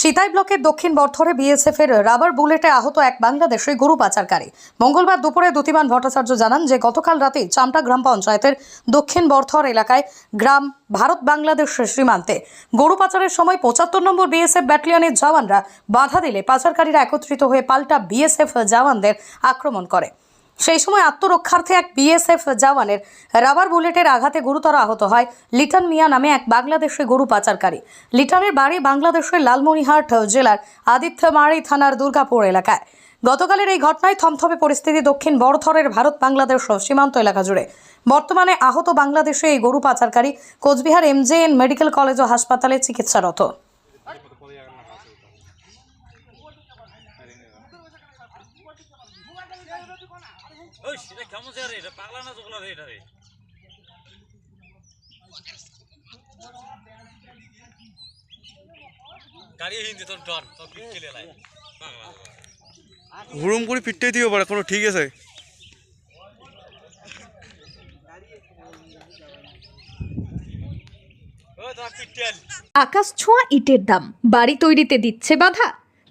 সিতাই ব্লকের দক্ষিণ বর্ধরে বিএসএফ এর রাবার বুলেটে আহত এক বাংলাদেশি গরু পাচারকারী। মঙ্গলবার দুপুরে দ্যুতিমান ভট্টাচার্য জানান যে, গতকাল রাতে চামটা গ্রাম পঞ্চায়েতের দক্ষিণ বর্ধর এলাকায় গ্রাম ভারত বাংলাদেশ সীমান্তে গরু পাচারের সময় পঁচাত্তর নম্বর বিএসএফ ব্যাটালিয়নের জওয়ানরা বাধা দিলে পাচারকারীরা একত্রিত হয়ে পাল্টা বিএসএফ জওয়ানদের আক্রমণ করে। সেই সময় আত্মরক্ষার্থে এক বিএসএফ জওয়ানের রাবার বুলেটের আঘাতে গুরুতর আহত হয় লিটন মিয়া নামে এক বাংলাদেশি গরু পাচারকারী। লিটনের বাড়ি বাংলাদেশের লালমনিহাট জেলার আদিত্যমারি থানার দুর্গাপুর এলাকায়। গতকালের এই ঘটনায় থমথমে পরিস্থিতি দক্ষিণ বড়থরের ভারত বাংলাদেশ সীমান্ত এলাকা জুড়ে। বর্তমানে আহত বাংলাদেশে এই গরু পাচারকারী কোচবিহার এমজেএন মেডিকেল কলেজ ও হাসপাতালে চিকিৎসারত। ওই এটা কেমন চেয়ার এটা পাগলা না চোখলা রে এটা রে? গাড়ি হিন্দি তোর ডন তোর পিটকে লাই হুড়ুম করে পিটতে দিও পারে কোনো ঠিক আছে? আকাশ ছোঁয়া ইটের দাম বাড়ি তৈরিতে দিচ্ছে বাধা।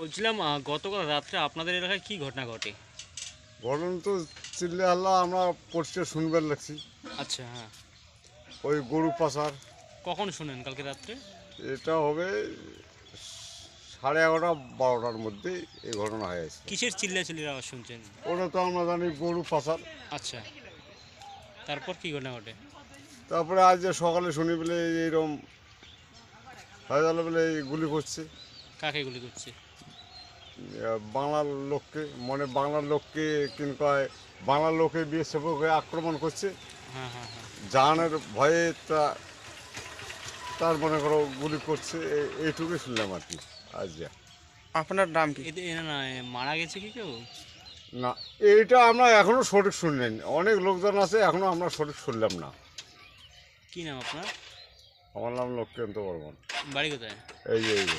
বলছিলাম গতকাল রাত্রে আপনাদের এলাকায় কি ঘটনা ঘটে? ঘটনা তো চিল্লে আল্লাহ আমরা পড়ছে শুনবার লাগছি। আচ্ছা হ্যাঁ। ওই গরু পাচার। কখন শুনেন কালকে রাত্রে? এটা হবে সাড়ে এগারোটা বারোটার মধ্যে এই ঘটনা হয়ে আছে কিসের চিল্লাচিল্লির আওয়াজ শুনছেন? ওটা তো আমরা জানি গরু পাচার। আচ্ছা। তারপর কি ঘটনা ঘটে? তারপরে আজ যে সকালে শুনি বলে এইরকম হয়ে গেল বলে গুলি করছে। কাকে গুলি করছে? বাংলার লোককে মানে বাংলার লোককে কিন্তু বাংলার লোকে বিএসএফকে আক্রমণ করছে। হ্যাঁ হ্যাঁ হ্যাঁ। জাহানের ভয়ে তা তার মনে করো গুলি করছে এ- এইটুকুই শুনলাম আর কি আজ যা। আপনার নাম কি? মারা গেছে কি কেউ? না এইটা আমরা এখনও সঠিক শুনলেন অনেক লোকজন আছে এখনও আমরা সঠিক শুনলাম না। কি নাম আপনার? আমার নাম লক্ষ্মীকান্ত বর্মন। বাড়ি কোথায়? এই এই যে,